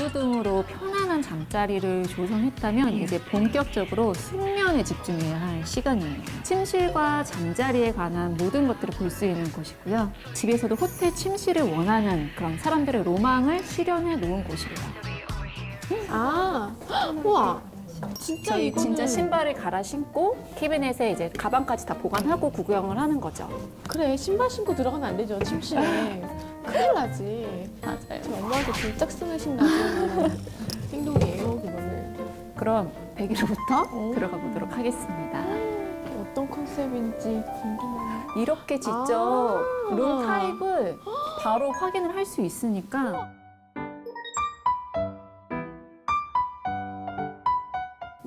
무드 등으로 편안한 잠자리를 조성했다면 이제 본격적으로 숙면에 집중해야 할 시간이에요. 침실과 잠자리에 관한 모든 것들을 볼 수 있는 곳이고요. 집에서도 호텔 침실을 원하는 그런 사람들의 로망을 실현해 놓은 곳이에요. 아, 우와. 진짜 저희 이거는 진짜 신발을 갈아 신고 캐비넷에 이제 가방까지 다 보관하고 구경을 하는 거죠. 그래 신발 신고 들어가면 안 되죠 침실에 큰일 나지. 맞아요. 저 엄마한테 불짝 쓰내신다고 행동이에요 그거는. 그럼 100일부터 어. 들어가 보도록 하겠습니다. 어떤 컨셉인지 궁금해요. 이렇게 직접 아. 룸 타입을 바로 확인을 할 수 있으니까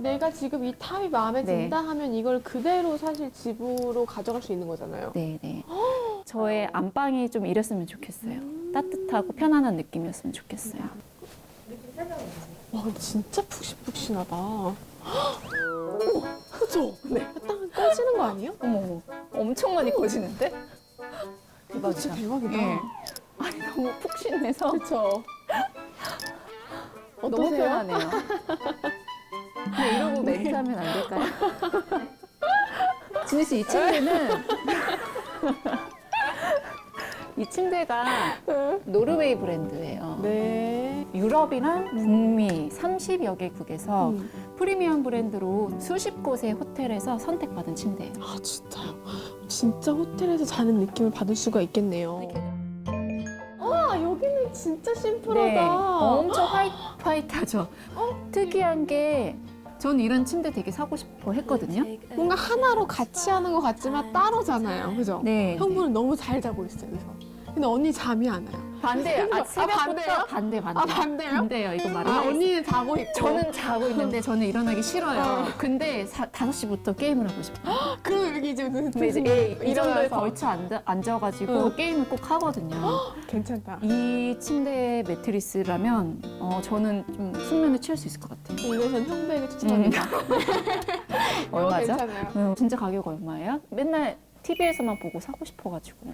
내가 지금 이 탑이 마음에 네. 든다 하면 이걸 그대로 사실 집으로 가져갈 수 있는 거잖아요. 네 네. 저의 안방이 좀 이랬으면 좋겠어요. 따뜻하고 편안한 느낌이었으면 좋겠어요. 와 진짜 푹신푹신하다. 그죠? 네. 딱 꺼지는 거 아니에요? 어머, 엄청 많이 꺼지는데? 이거 진짜 대박이다. 예. 아니 너무 푹신해서 그렇죠. 너무 어떠세요? 편하네요. 근데 이러고 멘트하면 안 될까요? 진우 씨, 이 침대는 이 침대가 노르웨이 브랜드예요. 네. 유럽이랑 북미 30여 개국에서 음. 프리미엄 브랜드로 수십 곳의 호텔에서 선택받은 침대예요. 아 진짜요? 진짜 호텔에서 자는 느낌을 받을 수가 있겠네요. 와 여기는 진짜 심플하다. 네, 엄청 화이트, 화이트하죠. 특이한 게 저는 이런 침대 되게 사고 싶어 했거든요. 뭔가 하나로 같이 하는 것 같지만 따로잖아요. 그죠? 네. 형부는 너무 잘 자고 있어요. 그래서. 근데 언니 잠이 안 와요. 반대요. 아, 아, 반대요? 반대, 반대. 아, 반대요? 반대요. 이거 말을 아 하겠어요. 언니는 자고 있고. 저는 자고 있는데 저는 일어나기 싫어요. 어. 근데 사, 5시부터 게임을 하고 싶어요. 그럼 여 기 이제 근데 이제 이, 이 정도에 일어나서. 걸쳐 앉아, 앉아가지고 응. 게임을 꼭 하거든요. 괜찮다. 이 침대 매트리스라면 어, 저는 좀 숙면을 취할 수 있을 것 같아요. 이것은 형부에게 추천합니다. 음. 얼마죠? 괜찮아요. 음, 진짜 가격 얼마예요? 맨날 TV에서만 보고 사고 싶어가지고.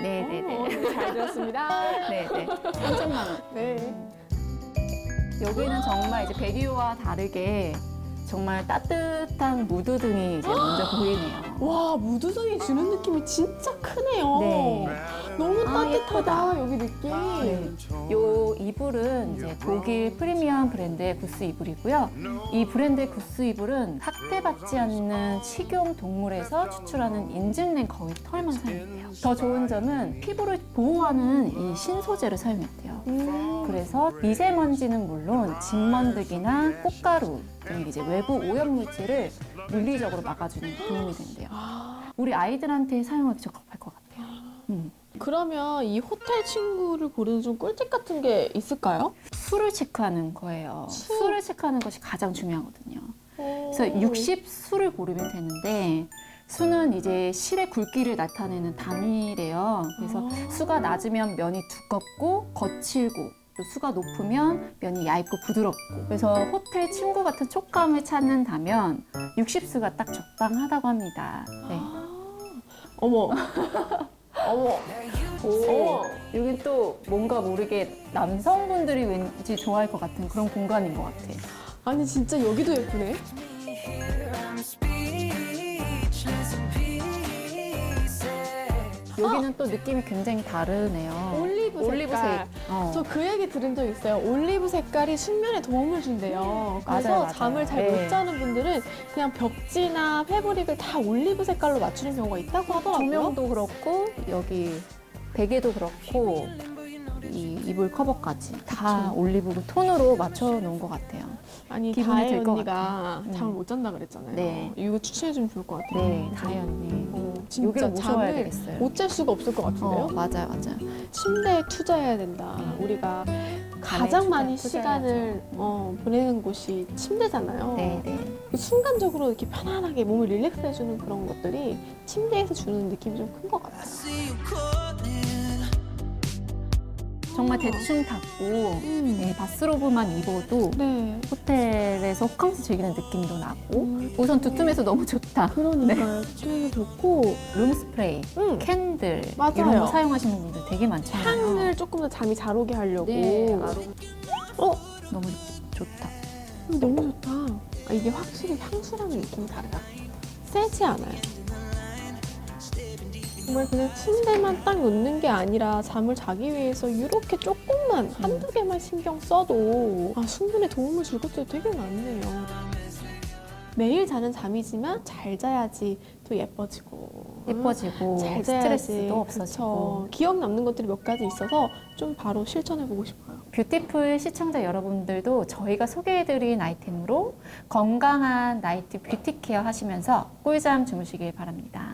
네네네. 어, 네, 잘 들었습니다. 네네. 3천만 원. 네. 여기는 정말 이제 베리오와 다르게 정말 따뜻한 무드 등이 이제 먼저 보이네요. 와 무드등이 주는 느낌이 진짜 크네요. 네. 너무 아, 따뜻하다 여기 느낌. 네. 요 이불은 이제 독일 프리미엄 브랜드의 구스 이불이고요. 이 브랜드의 구스 이불은 학대받지 않는 식용 동물에서 추출하는 인증된 거의 털만 사용했대요. 더 좋은 점은 피부를 보호하는 이 신소재를 사용했대요. 음. 그래서 미세먼지는 물론 진먼득이나 꽃가루 등 이제 외부 오염 물질을 물리적으로 막아주는 데 도움이 된대요. 아, 우리 아이들한테 사용하기 적합할 것 같아요. 음. 그러면 이 호텔 친구를 고르는 좀 꿀팁 같은 게 있을까요? 술을 체크하는 거예요. 술? 술을 체크하는 것이 가장 중요하거든요. 그래서 음. 60 술을 고르면 되는데 수는 이제 실의 굵기를 나타내는 단위래요. 그래서 아. 수가 수가 낮으면 면이 두껍고 거칠고 또 수가 높으면 면이 얇고 부드럽고 그래서 호텔 친구 같은 촉감을 찾는다면 60수가 딱 적당하다고 합니다. 네. 어머. 어머. 오, 여기 또 뭔가 모르게 남성분들이 왠지 좋아할 것 같은 그런 공간인 것 같아. 아니 진짜 여기도 예쁘네. 여기는 또 느낌이 굉장히 다르네요. 올리브 색깔. 올리브색. 어. 저 그 얘기 들은 적 있어요. 올리브 색깔이 숙면에 도움을 준대요. 그래서 맞아요, 맞아요. 잠을 잘 못 네. 자는 분들은 그냥 벽지나 패브릭을 다 올리브 색깔로 맞추는 경우가 있다고 하더라고요. 조명도 그렇고 여기 베개도 그렇고 이 이불 커버까지 다 올리브 톤으로 맞춰 놓은 것 같아요. 아니 기분이 다혜 들 것 언니가 같아요. 음. 잠을 못 잔다 그랬잖아요. 네. 이거 추천해 주면 좋을 것 같아요. 네, 다혜 언니. 어, 진짜 모셔와야 잠을 되겠어요. 못 잘 수가 없을 것 같은데요. 어, 맞아요, 맞아요. 침대에 투자해야 된다. 우리가 가장 투자- 많이 투자해야죠. 시간을 어, 보내는 곳이 침대잖아요. 네, 네. 그 순간적으로 이렇게 편안하게 몸을 릴렉스해주는 그런 것들이 침대에서 주는 느낌이 좀 큰 것 같아요. 정말 대충 닫고 음. 예, 바스로브만 입어도 네. 호텔에서 호캉스 즐기는 느낌도 나고 음. 우선 두툼해서 너무 좋다. 그러니까요. 도 좋고 룸 스프레이, 음. 캔들 맞아요. 이런 거 사용하시는 분들 되게 많잖아요. 향을 조금 더 잠이 잘 오게 하려고. 네, 어? 너무 좋다. 음, 너무 좋다. 아, 이게 확실히 향수라는 느낌이 다르다. 세지 않아요. 정말 그냥 침대만 딱 놓는 게 아니라 잠을 자기 위해서 이렇게 조금만 한두 개만 신경 써도 아, 숙면에 도움을 줄 것들이 되게 많네요. 매일 자는 잠이지만 잘 자야지 또 예뻐지고 예뻐지고 잘 자야지 스트레스도 없어지고 그쵸. 기억 남는 것들이 몇 가지 있어서 좀 바로 실천해 보고 싶어요. 뷰티풀 시청자 여러분들도 저희가 소개해드린 아이템으로 건강한 나이트 뷰티 케어 하시면서 꿀잠 주무시길 바랍니다.